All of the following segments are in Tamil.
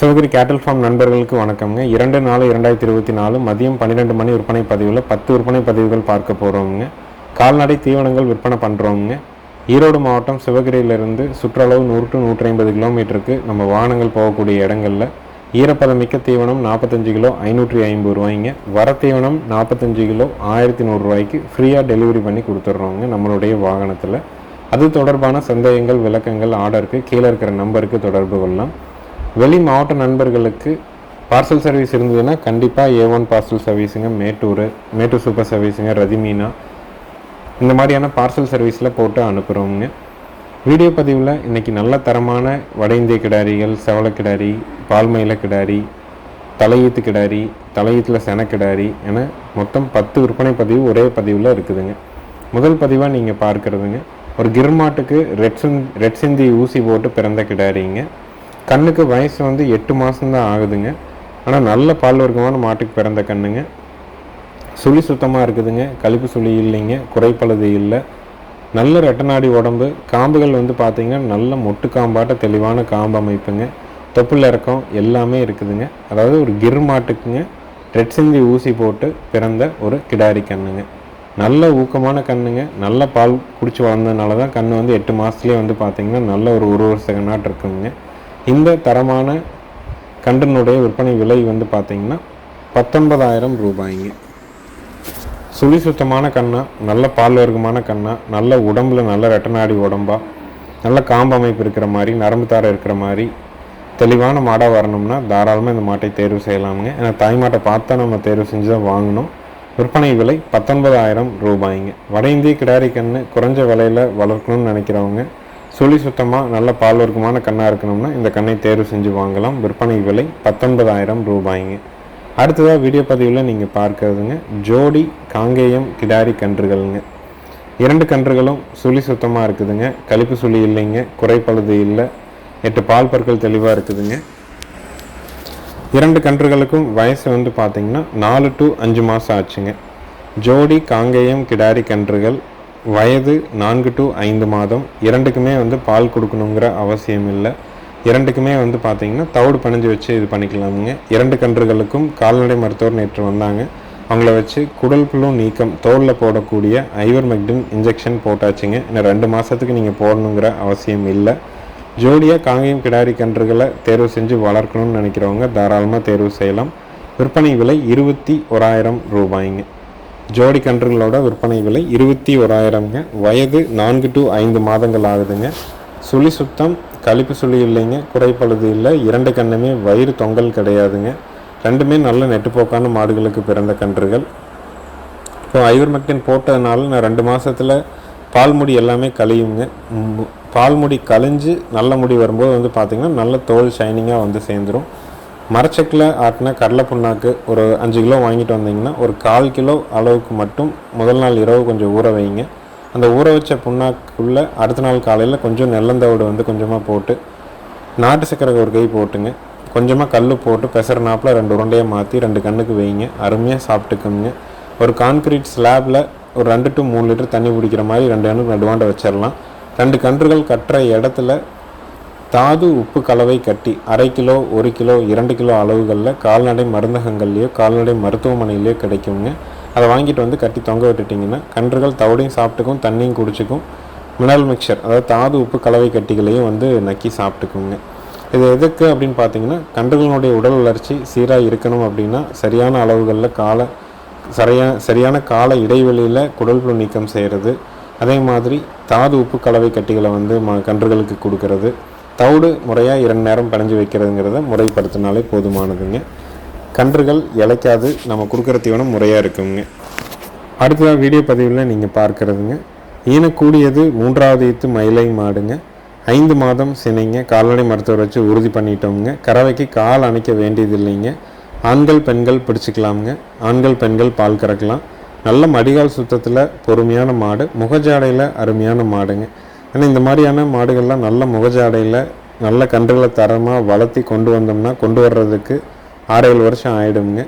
சிவகிரி கேட்டல் ஃபார்ம் நண்பர்களுக்கு வணக்கம்ங்க. இரண்டு நாலு இரண்டாயிரத்தி இருபத்தி நாலு மதியம் பன்னிரெண்டு மணி விற்பனை பதிவில் பத்து விற்பனை பதிவுகள் பார்க்க போகிறோம்ங்க கால்நடை தீவனங்கள் விற்பனை பண்ணுறோம்ங்க ஈரோடு மாவட்டம் சிவகிரியிலிருந்து சுற்றளவு நூறு டு நூற்றி ஐம்பது கிலோமீட்டருக்கு நம்ம வாகனங்கள் போகக்கூடிய இடங்களில் ஈரப்பதமிக்க தீவனம் நாற்பத்தஞ்சு கிலோ ஐநூற்றி ஐம்பது ரூபாய்ங்க. வர தீவனம் நாற்பத்தஞ்சு கிலோ ஆயிரத்தி நூறுரூவாய்க்கு ஃப்ரீயாக டெலிவரி பண்ணி கொடுத்துட்றோங்க நம்மளுடைய வாகனத்தில். அது தொடர்பான சந்தேகங்கள் விளக்கங்கள் ஆர்டருக்கு கீழே இருக்கிற நம்பருக்கு தொடர்பு கொள்ளலாம். வெளி மாவட்ட நண்பர்களுக்கு பார்சல் சர்வீஸ் இருந்ததுன்னா கண்டிப்பாக ஏ ஒன் பார்சல் சர்வீஸுங்க மேட்டூர் மேட்டூர் சூப்பர் சர்வீஸுங்க ரதிமீனா இந்த மாதிரியான பார்சல் சர்வீஸில் போட்டு அனுப்புகிறோங்க வீடியோ பதிவில் இன்றைக்கி நல்ல தரமான வட இந்திய கிடாரிகள் செவல கிடாரி பால்மயில கிடாரி தலையீத்து கிடாரி தலையீத்தில் சென கிடாரி என மொத்தம் பத்து விற்பனை பதிவு ஒரே பதிவில் இருக்குதுங்க. முதல் பதிவாக நீங்கள் பார்க்குறதுங்க. ஒரு கிர்மாட்டுக்கு ரெட் ரெட் சிந்தி ஊசி போட்டு பிறந்த கிடாரிங்க. கண்ணுக்கு வயசு வந்து எட்டு மாதம்தான் ஆகுதுங்க. ஆனால் நல்ல பால் வர்க்கமான மாட்டுக்கு பிறந்த கண்ணுங்க. சுழி சுத்தமாக இருக்குதுங்க. கழிப்பு சுழி இல்லைங்க. குறைப்பழுது இல்லை. நல்ல ரெட்டநாடி உடம்பு. காம்புகள் வந்து பார்த்திங்கன்னா நல்ல மொட்டு காம்பாட்ட தெளிவான காம்பு அமைப்புங்க. தொப்புள் இறக்கம் எல்லாமே இருக்குதுங்க. அதாவது ஒரு கிர் மாட்டுக்குங்க. ரெட் சிந்தி ஊசி போட்டு பிறந்த ஒரு கிடாரி கண்ணுங்க. நல்ல ஊக்கமான கண்ணுங்க. நல்ல பால் குடிச்சு வளர்ந்ததுனால தான் கண் வந்து எட்டு மாதத்துலேயே வந்து பார்த்திங்கன்னா நல்ல ஒரு ஒரு வருஷ கண்ணாட்டு இருக்குங்க. இந்த தரமான கண்டனுடைய விற்பனை விலை வந்து பார்த்திங்கன்னா பத்தொன்பதாயிரம் ரூபாய்ங்க. சுழி சுத்தமான கண்ணா நல்ல பால் வர்க்கமான கண்ணா நல்ல உடம்புல நல்ல ரெட்டநாடி உடம்பா நல்ல காம்பு அமைப்பு இருக்கிற மாதிரி நரம்பு தார இருக்கிற மாதிரி தெளிவான மாடாக வரணும்னா தாராளமாக இந்த மாட்டை தேர்வு செய்யலாமுங்க. ஏன்னா தாய் மாட்டை பார்த்தா நம்ம தேர்வு செஞ்சு தான் வாங்கணும். விற்பனை விலை பத்தொன்பதாயிரம் ரூபாய்ங்க. வட இந்திய கிடாரி கன்று குறைஞ்ச விலையில் வளர்க்கணும்னு நினைக்கிறவங்க சுழி சுத்தமாக நல்ல பால் வர்க்கமான கண்ணாக இருக்கணும்னா இந்த கண்ணை தேர்வு செஞ்சு வாங்கலாம். விற்பனை விலை பத்தொன்பதாயிரம் ரூபாய்ங்க. அடுத்ததாக வீடியோ பதிவில் நீங்கள் பார்க்கறதுங்க. ஜோடி காங்கேயம் கிடாரி கன்றுகள்ங்க. இரண்டு கன்றுகளும் சுழி சுத்தமாக இருக்குதுங்க. கழிப்பு சுழி இல்லைங்க. குறைப்பழுது இல்லை. எட்டு பால் பற்கள் தெளிவாக இருக்குதுங்க. இரண்டு கன்றுகளுக்கும் வயசு வந்து பார்த்திங்கன்னா நாலு டு அஞ்சு மாதம் ஆச்சுங்க. ஜோடி காங்கேயம் கிடாரி கன்றுகள் வயது நான்கு டு ஐந்து மாதம். இரண்டுக்குமே வந்து பால் கொடுக்கணுங்கிற அவசியம் இல்லை. இரண்டுக்குமே வந்து பார்த்திங்கன்னா தவிடு பணிஞ்சு வச்சு இது பண்ணிக்கலாமுங்க. இரண்டு கன்றுகளுக்கும் கால்நடை மருத்துவர் நேற்று வந்தாங்க. அவங்கள வச்சு குடல் புழு நீக்கம் தோலில் போடக்கூடிய ஐவர் மெக்டின் இன்ஜெக்ஷன் போட்டாச்சுங்க. இன்னும் ரெண்டு மாதத்துக்கு நீங்கள் போடணுங்கிற அவசியம் இல்லை. ஜோடியாக காங்கேயம் கிடாரி கன்றுகளை தேர்வு செஞ்சு வளர்க்கணும்னு நினைக்கிறவங்க தாராளமாக தேர்வு செய்யலாம். விற்பனை விலை இருபத்தி ஓராயிரம் ரூபாய்ங்க. ஜோடி கன்றுகளோட விற்பனை விலை இருபத்தி ஓராயிரம்ங்க. வயது நான்கு டு ஐந்து மாதங்கள் ஆகுதுங்க. சுழி சுத்தம் கழிப்பு சுழி இல்லைங்க குறைப்பழுது இல்லை. இரண்டு கண்ணுமே வயிறு தொங்கல் கிடையாதுங்க. ரெண்டுமே நல்ல நெட்டுப்போக்கான மாடுகளுக்கு பிறந்த கன்றுகள். இப்போ ஐவர்மெக்டின் போட்டதுனால நான் ரெண்டு மாதத்தில் பால்முடி எல்லாமே கழியுங்க. பால்முடி கழிஞ்சு நல்ல முடி வரும்போது வந்து பார்த்திங்கன்னா நல்ல தோல் ஷைனிங்காக வந்து சேர்ந்துடும் மரச்சக்கில் ஆட்டின கடலை புண்ணாக்கு ஒரு அஞ்சு கிலோ வாங்கிட்டு வந்தீங்கன்னா ஒரு கால் கிலோ அளவுக்கு மட்டும் முதல் நாள் இரவு கொஞ்சம் ஊற வைங்க. அந்த ஊற வச்ச புண்ணாக்குள்ளே அடுத்த நாள் காலையில் கொஞ்சம் நெல்லந்தவிடு வந்து கொஞ்சமாக போட்டு நாட்டு சக்கரை ஒரு கை போட்டுங்க. கொஞ்சமாக கல் போட்டு பெசற நாப்பில் ரெண்டு உருண்டையை மாற்றி ரெண்டு கண்ணுக்கு வைங்க. அருமையாக சாப்பிட்டுக்கோங்க. ஒரு கான்கிரீட் ஸ்லாபில் ஒரு ரெண்டு டு மூணு லிட்டர் தண்ணி பிடிக்கிற மாதிரி ரெண்டு கண்ணுக்கு நடுவாண்டை வச்சிடலாம் ரெண்டு கன்றுகள் கட்டுற இடத்துல தாது உப்பு கலவை கட்டி அரை கிலோ ஒரு கிலோ இரண்டு கிலோ அளவுகளில் கால்நடை மருந்தகங்கள்லேயோ கால்நடை மருத்துவமனையிலையோ கிடைக்குங்க. அதை வாங்கிட்டு வந்து கட்டி தொங்க விட்டுட்டிங்கன்னா கன்றுகள் தவிடையும் சாப்பிட்டுக்கும் தண்ணியும் குடிச்சுக்கும் மினரல் மிக்சர் அதாவது தாது உப்பு கலவை கட்டிகளையும் வந்து நக்கி சாப்பிட்டுக்குங்க. இது எதுக்கு அப்படின்னு பார்த்தீங்கன்னா கன்றுகளுடைய உடல் வளர்ச்சி சீராக இருக்கணும் அப்படின்னா சரியான அளவுகளில் கால சரியான சரியான கால இடைவெளியில் குடல் புழு நீக்கம் செய்கிறது அதே மாதிரி தாது உப்பு கலவை கட்டிகளை வந்து ம கன்றுகளுக்கு கொடுக்கறது தவிடு முறையாக இரண்டு நேரம் பிணைஞ்சு வைக்கிறதுங்கிறத முறைப்படுத்தினாலே போதுமானதுங்க. கன்றுகள் இளைக்காது நம்ம கொடுக்குற தீவனம் முறையாக இருக்குங்க. அடுத்ததாக வீடியோ பதிவில் நீங்கள் பார்க்குறதுங்க. ஈனக்கூடியது மூன்றாவது ஈத்து மயிலை மாடுங்க. ஐந்து மாதம் சினைங்க. கால்நடை மருத்துவர் வச்சு உறுதி பண்ணிட்டோங்க கறவைக்கு கால் அணைக்க வேண்டியது இல்லைங்க ஆண்கள் பெண்கள் பிடிச்சிக்கலாமுங்க. ஆண்கள் பெண்கள் பால் கறக்கலாம். நல்ல மடிகால் சுத்தத்தில் பொறுமையான மாடு. முகஜாடையில் அருமையான மாடுங்க. ஏன்னா இந்த மாதிரியான மாடுகள்லாம் நல்ல முகஜாடையில் நல்ல கன்றுகளை தரமாக வளர்த்தி கொண்டு வந்தோம்னா கொண்டு வர்றதுக்கு ஆறு ஏழு வருஷம் ஆகிடுங்க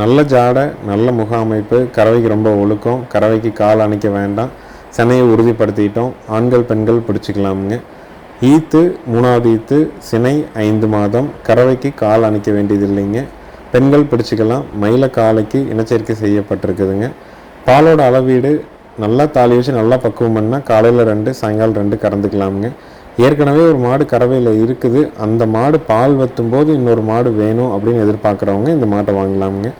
நல்ல ஜாடை நல்ல முக அமைப்பு கறவைக்கு ரொம்ப ஒழுக்கம் கறவைக்கு கால் அணைக்க வேண்டாம் சென்னையை உறுதிப்படுத்திட்டோம் ஆண்கள் பெண்கள் பிடிச்சிக்கலாமுங்க ஈத்து மூணாவது ஈத்து சினை ஐந்து மாதம் கறவைக்கு கால் அணைக்க வேண்டியதில்லைங்க. பெண்கள் பிடிச்சிக்கலாம் மயில காலைக்கு இனச்சேர்க்கை செய்யப்பட்டிருக்குதுங்க. பாலோட அளவீடு நல்லா தாலி வச்சு நல்லா பக்குவம் பண்ணால் காலையில் ரெண்டு சாயங்காலம் ரெண்டு கறந்துக்கலாமுங்க. ஏற்கனவே ஒரு மாடு கறவையில் இருக்குது. அந்த மாடு பால் வத்தும் போது இன்னொரு மாடு வேணும் அப்படின்னு எதிர்பார்க்குறவங்க இந்த மாட்டை வாங்கலாமுங்க.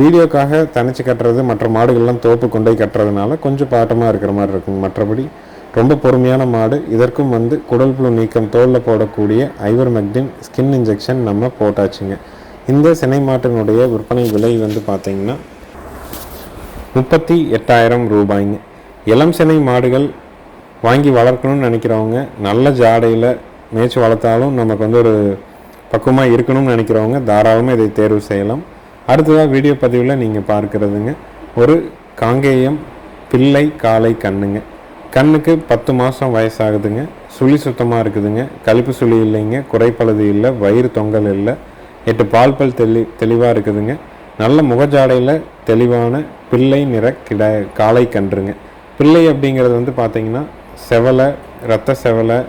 வீடியோக்காக தனிச்சு கட்டுறது மற்ற மாடுகள்லாம் தோப்பு கொண்டு போய் கட்டுறதுனால கொஞ்சம் பாட்டமாக இருக்கிற மாதிரி இருக்குங்க. மற்றபடி ரொம்ப பொறுமையான மாடு. இதற்கும் வந்து குடல் புழு நீக்கம் தோலில் போடக்கூடிய ஐவர் மெக்டின் ஸ்கின் இன்ஜெக்ஷன் நம்ம போட்டாச்சுங்க. இந்த சினை மாட்டினுடைய விற்பனை விலை வந்து பார்த்திங்கன்னா முப்பத்தி எட்டாயிரம் ரூபாய்ங்க. இளம் சினை மாடுகள் வாங்கி வளர்க்கணும்னு நினைக்கிறவங்க நல்ல ஜாடையில் மேய்ச்சி வளர்த்தாலும் நமக்கு வந்து ஒரு பக்குவமாக இருக்கணும்னு நினைக்கிறவங்க தாராளமாக இதை தேர்வு செய்யலாம். அடுத்ததாக வீடியோ பதிவில் நீங்கள் பார்க்குறதுங்க. ஒரு காங்கேயம் பிள்ளை காளை கண்ணுங்க. கண்ணுக்கு பத்து மாதம் வயசாகுதுங்க. சுழி சுத்தமாக இருக்குதுங்க. கழிப்பு சுழி இல்லைங்க. குறைப்பழுது இல்லை. வயிறு தொங்கல் இல்லை. எட்டு பால் பல் தெளி தெளிவாக இருக்குதுங்க. நல்ல முகஜாடையில் தெளிவான பிள்ளை நிற கிட காளை கன்றுங்க. பிள்ளை அப்படிங்கிறது வந்து பார்த்தீங்கன்னா செவலை ரத்த செவலை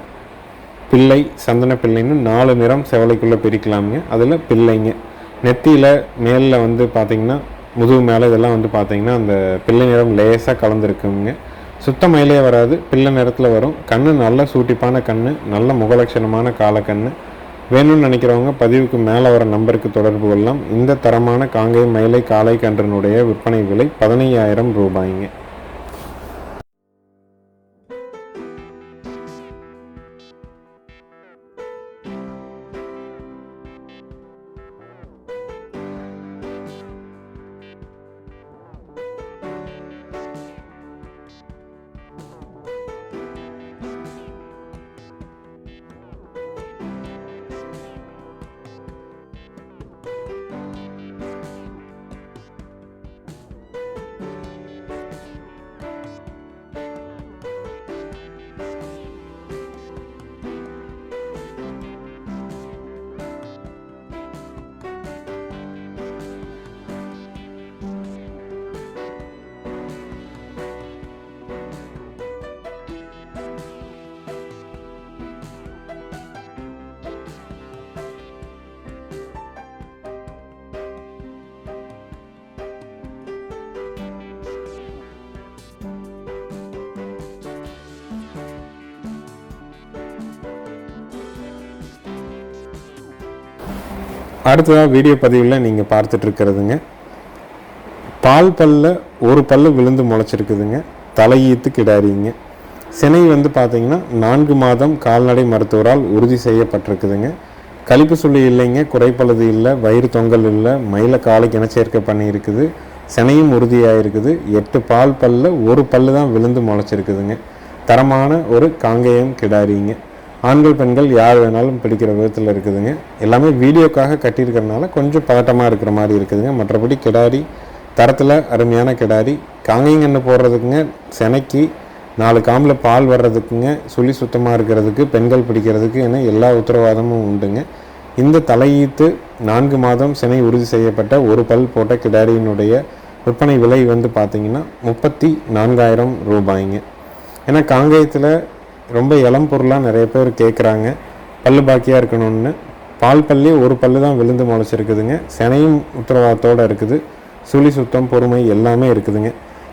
பிள்ளை சந்தன பிள்ளைன்னு நாலு நிறம் செவலைக்குள்ளே பிரிக்கலாமுங்க. அதில் பிள்ளைங்க. நெத்தியில் மேலில் வந்து பார்த்தீங்கன்னா முதுகு மேலே இதெல்லாம் வந்து பார்த்தீங்கன்னா அந்த பிள்ளை நிறம் லேசாக கலந்துருக்குங்க. சுத்த மயிலே வராது. பிள்ளை நிறத்தில் வரும். கண் நல்ல சூட்டிப்பான கண் நல்ல முகலட்சணமான காலக்கண்ணு. வேணும்னு நினைக்கிறவங்க பதிவுக்கு மேலே வர நம்பருக்கு தொடர்பு கொள்ளலாம். இந்த தரமான காங்கை மயிலை காலை கன்றனுடைய விற்பனை விலை பதினையாயிரம் ரூபாய்ங்க. அடுத்ததாக வீடியோ பதிவில் நீங்கள் பார்த்துட்டு இருக்கிறதுங்க பால் பல்ல ஒரு பல்லு விழுந்து முளைச்சிருக்குதுங்க. தலையீத்து கிடாரிங்க. சினை வந்து பார்த்தீங்கன்னா நான்கு மாதம் கால்நடை மருத்துவரால் உறுதி செய்யப்பட்டிருக்குதுங்க. கழிப்பு சுள்ளி இல்லைங்க குறைப்பழுது இல்லை வயிறு தொங்கல் இல்லை மயில காலை இனச்சேர்க்கை பண்ணியிருக்குது. சினையும் உறுதியாக இருக்குது எட்டு பால் பல்ல ஒரு பல்லு தான் விழுந்து முளைச்சிருக்குதுங்க. தரமான ஒரு காங்கேயம் கிடாரிங்க. ஆண்கள் பெண்கள் யார் வேணாலும் பிடிக்கிற விதத்தில் இருக்குதுங்க. எல்லாமே வீடியோக்காக கட்டியிருக்கிறதுனால கொஞ்சம் பதட்டமாக இருக்கிற மாதிரி இருக்குதுங்க. மற்றபடி கிடாரி தரத்தில் அருமையான கிடாரி காங்கைங்கன்னு போடுறதுக்குங்க செனைக்கு நாலு காம்பில் பால் வர்றதுக்குங்க சுழி சுத்தமாக இருக்கிறதுக்கு பெண்கள் பிடிக்கிறதுக்கு என எல்லா உத்தரவாதமும் உண்டுங்க. இந்த தலையீத்து நான்கு மாதம் சினை உறுதி செய்யப்பட்ட ஒரு பல் போட்ட கிடாரியினுடைய விற்பனை விலை வந்து பார்த்தீங்கன்னா முப்பத்தி நான்காயிரம் ரூபாய்ங்க. ஏன்னா காங்கேயத்தில் ரொம்ப இளம் பொருளாக நிறைய பேர் கேட்குறாங்க பல்லு பாக்கியாக இருக்கணும்னு. பால் பல்லி ஒரு பல்லு தான் விழுந்து முளைச்சிருக்குதுங்க. செனையும் உத்தரவாதத்தோடு இருக்குது. சுழி சுத்தம் பொறுமை எல்லாமே இருக்குதுங்க.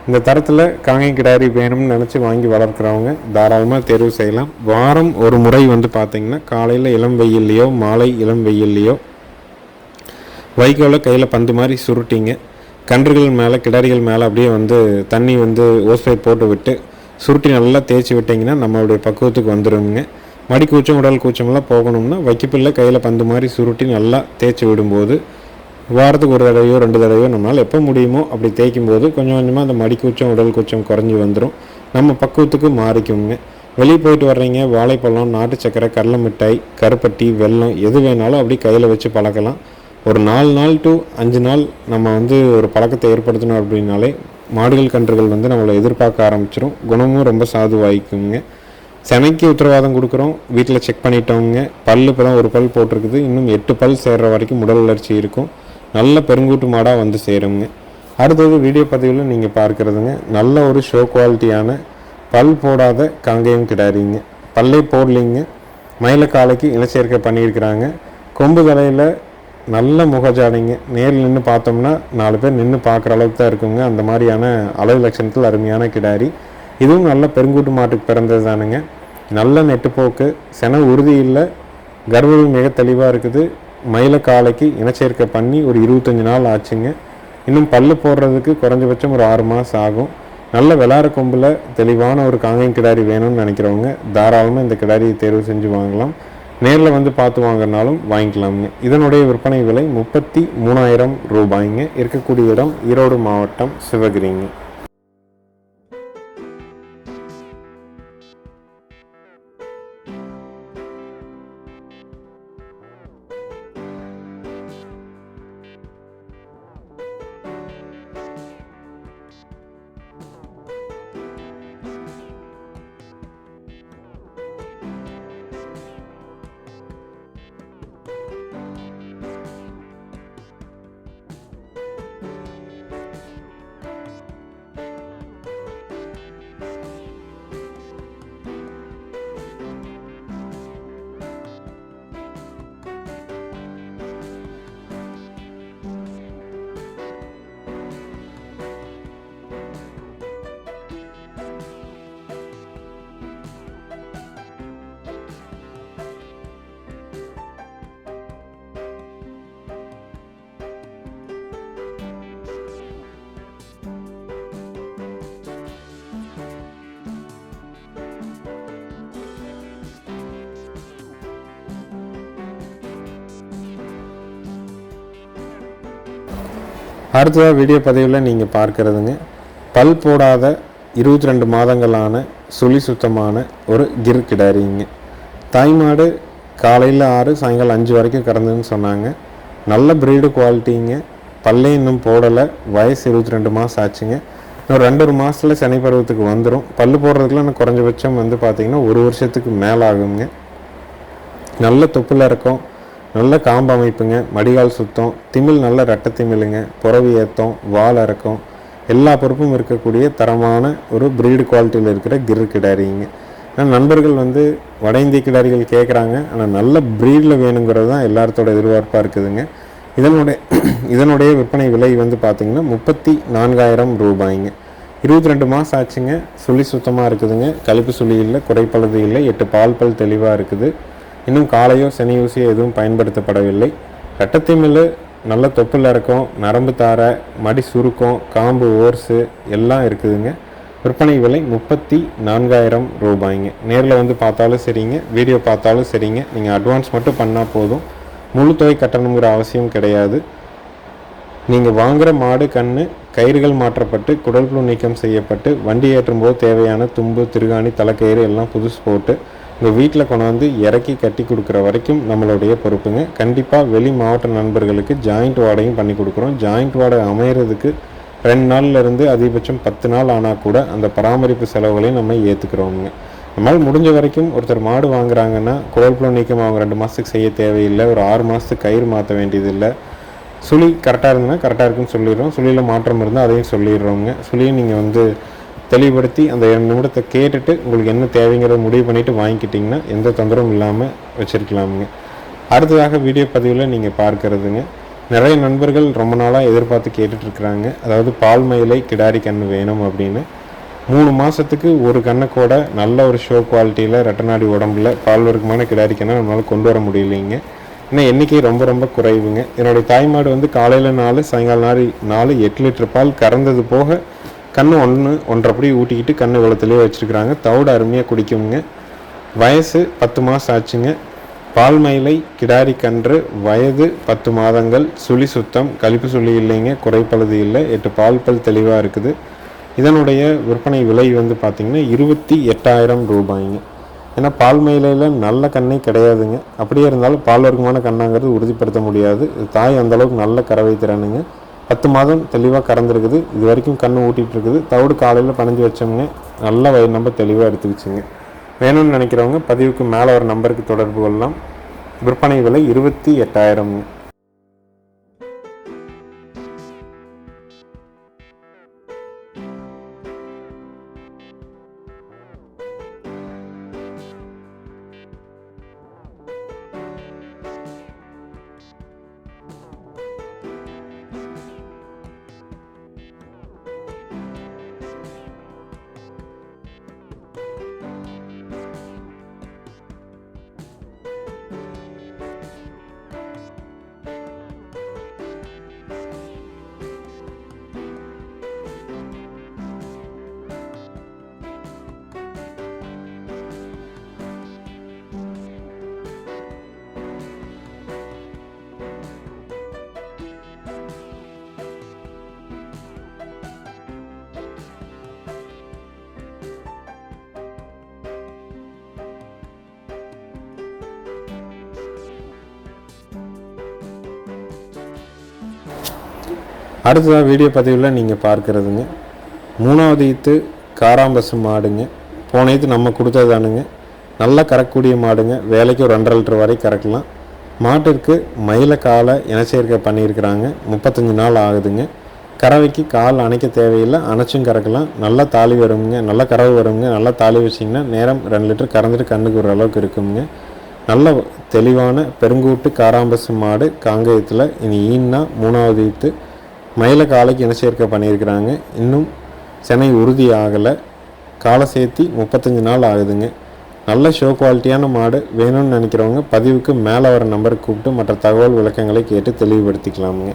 இந்த தரத்தில் காங்கை கிடாரி வேணும்னு நினச்சி வாங்கி வளர்க்குறவங்க தாராளமாக தேர்வு செய்யலாம். வாரம் ஒரு முறை வந்து பார்த்திங்கன்னா காலையில் இளம் வெயில்லையோ மாலை இளம் வெயில்லையோ வைக்கோல கையில் பந்து மாதிரி சுருட்டிங்க. கன்றுகள் மேலே கிடாரிகள் மேலே அப்படியே வந்து தண்ணி வந்து ஓஸ்பை போட்டு விட்டு சுருட்டி நல்லா தேய்ச்சி விட்டிங்கன்னா நம்மளுடைய பக்குவத்துக்கு வந்துடுங்க மடி கூச்சம் உடல் கூச்சமெல்லாம் போகணும்னா வைக்கப்பில்ல கையில் பந்து மாதிரி சுருட்டி நல்லா தேய்ச்சி விடும்போது வாரத்துக்கு ஒரு தடவையோ ரெண்டு தடவையோ நம்மளால் எப்போ முடியுமோ அப்படி தேய்க்கும் போது கொஞ்சம் கொஞ்சமாக அந்த மடி கூச்சம் உடல் கூச்சம் குறைஞ்சி வந்துடும் நம்ம பக்குவத்துக்கு மாறிக்குங்க. வெளியே போயிட்டு வர்றீங்க வாழைப்பழம் நாட்டு சக்கரை கடலை மிட்டாய் கருப்பட்டி வெல்லம் எது வேணாலும் அப்படி கையில் வச்சு பழக்கலாம். ஒரு நாலு நாள் டு அஞ்சு நாள் நம்ம வந்து ஒரு பழக்கத்தை ஏற்படுத்தணும் அப்படின்னாலே மாடுகள் கன்றுகள் வந்து நம்மளை எதிர்பார்க்க ஆரம்பிச்சிடும் குணமும் ரொம்ப சாதுவாய்க்குங்க. செனைக்கு உத்தரவாதம் கொடுக்குறோம். வீட்டில் செக் பண்ணிட்டோங்க பல் இப்போ தான் ஒரு பல் போட்டிருக்குது. இன்னும் எட்டு பல் சேர்ற வரைக்கும் உடல் வளர்ச்சி இருக்கும். நல்ல பெருங்கூட்டு மாடாக வந்து சேருங்க. அடுத்தது வீடியோ பதிவில் நீங்கள் பார்க்குறதுங்க. நல்ல ஒரு ஷோ குவாலிட்டியான பல் போடாத காங்கேயம் கிடாரிங்க. பல்லே போடலிங்க. மயில காலைக்கு இனச்சேர்க்கை பண்ணியிருக்கிறாங்க. கொம்பு தலையில் நல்ல முகஜாடைங்க. நேரில் நின்று பார்த்தோம்னா நாலு பேர் நின்று பார்க்குற அளவுக்கு தான் இருக்குங்க. அந்த மாதிரியான அளவு லட்சணத்தில் அருமையான கிடாரி. இதுவும் நல்ல பெருங்கூட்டு மாட்டுக்கு பிறந்தது தானுங்க. நல்ல நெட்டுப்போக்கு சென உறுதி இல்லை. கர்ப்பம் மிக தெளிவாக இருக்குது. மயில காலைக்கு இனச்சேர்க்கை பண்ணி ஒரு இருபத்தஞ்சி நாள் ஆச்சுங்க. இன்னும் பல்லு போடுறதுக்கு குறைஞ்சபட்சம் ஒரு ஆறு மாதம் ஆகும். நல்ல விளாட கொம்பில் தெளிவான ஒரு காங்கேயம் கிடாரி வேணும்னு நினைக்கிறவங்க தாராளமாக இந்த கிடாரியை தேர்வு செஞ்சு வாங்கலாம். நேரில் வந்து பார்த்து வாங்கினாலும் வாங்கிக்கலாமுங்க இதனுடைய விற்பனை விலை முப்பத்தி மூணாயிரம் ரூபாய்ங்க. இருக்கக்கூடிய இடம் ஈரோடு மாவட்டம் சிவகிரிங்க. அடுத்ததாக வீடியோ பதிவில் நீங்கள் பார்க்குறதுங்க. பல் போடாத இருபத்தி ரெண்டு மாதங்களான சுழி சுத்தமான ஒரு கிர் கிடாரிங்க. தாய்மாடு காலையில் ஆறு சாயங்காலம் அஞ்சு வரைக்கும் கறந்துன்னு சொன்னாங்க. நல்ல ப்ரீடு குவாலிட்டிங்க பல்லே இன்னும் போடலை. வயசு இருபத்தி ரெண்டு மாதம் ஆச்சுங்க. இன்னும் ரெண்டு ஒரு மாதத்தில் சனி பருவத்துக்கு வந்துடும் பல் போடுறதுக்குலாம் இன்னும் குறைஞ்சபட்சம் வந்து பார்த்திங்கன்னா ஒரு வருஷத்துக்கு மேலே ஆகுங்க நல்ல தொப்பில் இருக்கும். நல்ல காம்பு அமைப்புங்க. மடிகால் சுத்தம். திமில் நல்ல ரட்ட திமிழுங்க புறவி ஏத்தம் வால் அறக்கம். எல்லா பொறுப்பும் இருக்கக்கூடிய தரமான ஒரு ப்ரீடு குவாலிட்டியில் இருக்கிற கிரு கிடாரிங்க. ஆனால் நண்பர்கள் வந்து வட இந்திய கிடாரிகள் கேட்குறாங்க ஆனால் நல்ல ப்ரீடில் வேணுங்கிறது தான் எல்லாத்தோட எதிர்பார்ப்பாக இருக்குதுங்க. இதனுடைய இதனுடைய விற்பனை விலை வந்து பார்த்திங்கன்னா முப்பத்தி நான்காயிரம் ரூபாய்ங்க. இருபத்தி ரெண்டு மாதம் ஆச்சுங்க. சுழி சுத்தமாக இருக்குதுங்க. கழிப்பு சுழி இல்லை குறைப்பழுது இல்லை எட்டு பால் பல் தெளிவாக இருக்குது. இன்னும் காலையோ சனியூசியோ எதுவும் பயன்படுத்தப்படவில்லை. கட்டத்திமில் நல்ல தொப்புள் இறக்கம் நரம்பு தாரை மடி சுருக்கம் காம்பு ஓர்ஸு எல்லாம் இருக்குதுங்க. விற்பனை விலை முப்பத்தி நான்காயிரம் ரூபாய்ங்க. நேரில் வந்து பார்த்தாலும் சரிங்க வீடியோ பார்த்தாலும் சரிங்க. நீங்கள் அட்வான்ஸ் மட்டும் பண்ணால் போதும். முழு தொகை கட்டணுங்கிற அவசியம் கிடையாது. நீங்கள் வாங்குகிற மாடு கண் கயிறுகள் மாற்றப்பட்டு குடல் புழு நீக்கம் செய்யப்பட்டு வண்டி ஏற்றும் போது தேவையான தும்பு திருகாணி தலைக்கயிறு எல்லாம் புதுசு போட்டு உங்கள் வீட்டில் கொண்டாந்து இறக்கி கட்டி கொடுக்குற வரைக்கும் நம்மளுடைய பொறுப்புங்க. கண்டிப்பாக வெளி மாவட்ட நண்பர்களுக்கு ஜாயிண்ட் வாடகையும் பண்ணி கொடுக்குறோம். ஜாயிண்ட் வாடகை அமையிறதுக்கு ரெண்டு நாள்ல இருந்து அதிகபட்சம் பத்து நாள் ஆனால் கூட அந்த பராமரிப்பு செலவுகளையும் நம்ம ஏற்றுக்கிறோங்க நம்மளால் முடிஞ்ச வரைக்கும் ஒருத்தர் மாடு வாங்குறாங்கன்னா குடல் புழு நீக்கம் அவங்க ரெண்டு மாதத்துக்கு செய்ய தேவையில்லை. ஒரு ஆறு மாதத்துக்கு கயிறு மாற்ற வேண்டியதில்லை. சுழி கரெக்டாக இருந்ததுன்னா கரெக்டாக இருக்குன்னு சொல்லிடுறோம். சுழியில் மாற்றம் இருந்தால் அதையும் சொல்லிடுறோங்க சுழியை நீங்கள் வந்து தெளிவுபடுத்தி அந்த இரண்டு நிமிடத்தை கேட்டுட்டு உங்களுக்கு என்ன தேவைங்கிறத முடிவு பண்ணிவிட்டு வாங்கிக்கிட்டிங்கன்னா எந்த தொந்தரவும் இல்லாமல் வச்சுருக்கலாமுங்க. அடுத்ததாக வீடியோ பதிவில் நீங்கள் பார்க்கறதுங்க. நிறைய நண்பர்கள் ரொம்ப நாளாக எதிர்பார்த்து கேட்டுட்ருக்குறாங்க. அதாவது பால் மயிலை கிடாரி கன்று வேணும் அப்படின்னு. மூணு மாதத்துக்கு ஒரு கண்ணை கூட நல்ல ஒரு ஷோ குவாலிட்டியில் ரெட்டநாடி உடம்புல பால் வர்க்கமான கிடாரி கண்ணை நம்மளால் கொண்டு வர முடியலைங்க. ஏன்னா எண்ணிக்கை ரொம்ப ரொம்ப குறைவுங்க. என்னுடைய தாய்மாடு வந்து காலையில் நாலு சாயங்காலம் நாலு நாலு எட்டு லிட்டர் பால் கறந்தது போக கண்ணு ஒன்று ஒன்றைப்படி ஊட்டிக்கிட்டு கண்ணு வெள்ளத்துலேயே வச்சுருக்குறாங்க. தவிடு அருமையாக குடிக்குங்க. வயசு பத்து மாதம் ஆச்சுங்க. பால் மயிலை கிடாரி கன்று வயது பத்து மாதங்கள் சுழி சுத்தம் கழிப்பு சுழி இல்லைங்க குறைப்பழுது இல்லை எட்டு பால் பல் தெளிவாக இருக்குது. இதனுடைய விற்பனை விலை வந்து பார்த்திங்கன்னா இருபத்தி எட்டாயிரம் ரூபாய்ங்க. ஏன்னா பால் மயிலையில் நல்ல கண்ணே கிடையாதுங்க. அப்படியே இருந்தாலும் பால் வர்க்கமான கண்ணாங்கிறது உறுதிப்படுத்த முடியாது. தாய் அந்தளவுக்கு நல்ல கறவை திறனுங்க. பத்து மாதம் தெளிவாக கறந்துருக்குது. இது வரைக்கும் கண்ணு ஊட்டிகிட்டு இருக்குது தவிடு காலையில் பணிஞ்சு வச்சோம்ங்க நல்ல வயிறு நம்ம தெளிவாக எடுத்துக்கிச்சிங்க வேணும்னு நினைக்கிறவங்க பதிவுக்கு மேலே ஒரு நம்பருக்கு தொடர்பு கொள்ளலாம். விற்பனை விலை இருபத்தி எட்டாயிரம். அடுத்ததாக வீடியோ பதிவில் நீங்கள் பார்க்குறதுங்க. மூணாவது ஈத்து காராம்பசு மாடுங்க. போன ஈத்து நம்ம கொடுத்ததானுங்க நல்லா கறக்கக்கூடிய மாடுங்க. வேலைக்கு ஒரு ரெண்டரை லிட்டர் வரை கறக்கலாம். மாட்டிற்கு மயில காலை இனச்சேர்க்கை பண்ணியிருக்கிறாங்க. முப்பத்தஞ்சு நாள் ஆகுதுங்க. கறவைக்கு கால் அணைக்க தேவையில்லை. அணைச்சும் கறக்கலாம். நல்லா தாலி வருங்க. நல்லா கறவை வருங்க. நல்லா தாலி வச்சிங்கன்னா நேரம் ரெண்டு லிட்டர் கறந்துட்டு கண்ணுக்கு ஒரு அளவுக்கு இருக்குங்க. நல்ல தெளிவான பெருங்கூட்டு காராம்பசு மாடு காங்கேயத்தில். இனி ஈன்னா மூணாவது ஈத்து மயில காலைக்கு இனசேர்க்க பண்ணியிருக்கிறாங்க? இன்னும் சென்னை உறுதி ஆகலை காலை சேர்த்தி முப்பத்தஞ்சு நாள் ஆகுதுங்க. நல்ல ஷோ குவாலிட்டியான மாடு வேணும்னு நினைக்கிறவங்க பதிவுக்கு மேலே வர நம்பருக்கு கூப்பிட்டு மற்ற தகவல் விளக்கங்களை கேட்டு தெளிவுபடுத்திக்கலாமுங்க.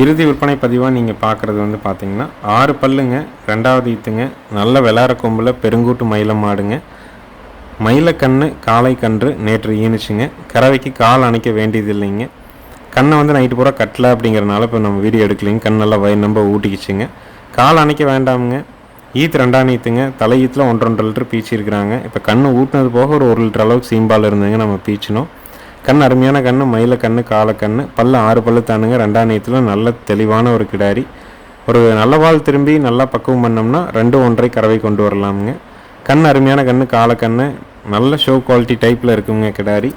இறுதி விற்பனை பதிவாக நீங்கள் பார்க்குறது வந்து பார்த்தீங்கன்னா ஆறு பல்லுங்க ரெண்டாவது ஈத்துங்க நல்ல விளாட கொம்பில் பெருங்கூட்டு மயிலம் மாடுங்க மயிலக்கண்ணு காலை கன்று நேற்று ஈனுச்சுங்க. கறவைக்கு கால் அணைக்க வேண்டியது இல்லைங்க. கண்ணை வந்து நைட்டு பூரா கட்டலை அப்படிங்கிறனால இப்போ நம்ம வீடியோ எடுக்கலைங்க. கண் நல்லா வய நம்ப ஊட்டிக்கிச்சுங்க. கால் அணைக்க வேண்டாமுங்க. ஈத்து ரெண்டாம் ஈத்துங்க. தலை ஈத்தில் ஒன்றரை ஒன்றரை லிட்டர் பீச்சிருக்கிறாங்க. இப்போ கண்ணு ஊட்டினது போக ஒரு ஒரு லிட்டர் அளவுக்கு சீம்பால் இருந்துங்க நம்ம பீச்சினோம். கண் அருமையான கண் மயில கண் காலக்கண் பல்லு ஆறு பல்லு தானுங்க. ரெண்டாம் நேயத்தில் நல்ல தெளிவான ஒரு கிடாரி. ஒரு நல்ல வால் திரும்பி நல்லா பக்குவம் பண்ணோம்னா ரெண்டு ஒன்றை கறவை கொண்டு வரலாமுங்க. கண் அருமையான கண் காலக்கண் நல்ல ஷோ குவாலிட்டி டைப்பில் இருக்குங்க கிடாரி.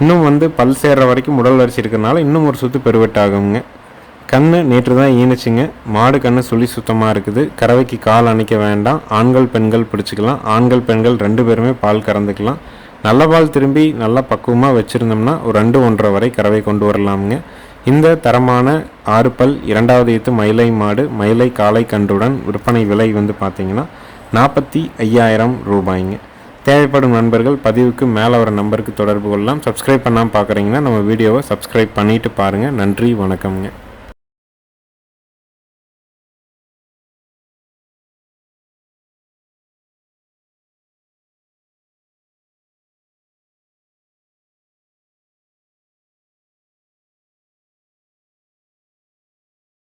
இன்னும் வந்து பல் சேர்ற வரைக்கும் உடல் வரிசை இருக்கிறனால இன்னும் ஒரு சுத்து பெருவெட்டாகுங்க. கண் நேற்று தான் ஈனுச்சுங்க. மாடு கண் சுழி சுத்தமாக இருக்குது. கறவைக்கு கால் அணைக்க வேண்டாம். ஆண்கள் பெண்கள் பிடிச்சிக்கலாம். ஆண்கள் பெண்கள் ரெண்டு பேருமே பால் கறந்துக்கலாம். நல்ல பால் திரும்பி நல்லா பக்குவமாக வச்சுருந்தோம்னா ஒரு ரெண்டு ஒன்றரை வரை கறவை கொண்டு வரலாமுங்க. இந்த தரமான ஆறு பல் இரண்டாவது ஈத்து மயிலை மாடு மயிலை காளை கன்றுடன் விற்பனை விலை வந்து பார்த்தீங்கன்னா நாற்பத்தி ஐயாயிரம் ரூபாய்ங்க. தேவைப்படும் நண்பர்கள் பதிவுக்கு மேலே வர நம்பருக்கு தொடர்பு கொள்ளலாம். சப்ஸ்கிரைப் பண்ணாமல் பார்க்குறீங்கன்னா நம்ம வீடியோவை சப்ஸ்கிரைப் பண்ணிவிட்டு பாருங்கள் நன்றி வணக்கம்ங்க.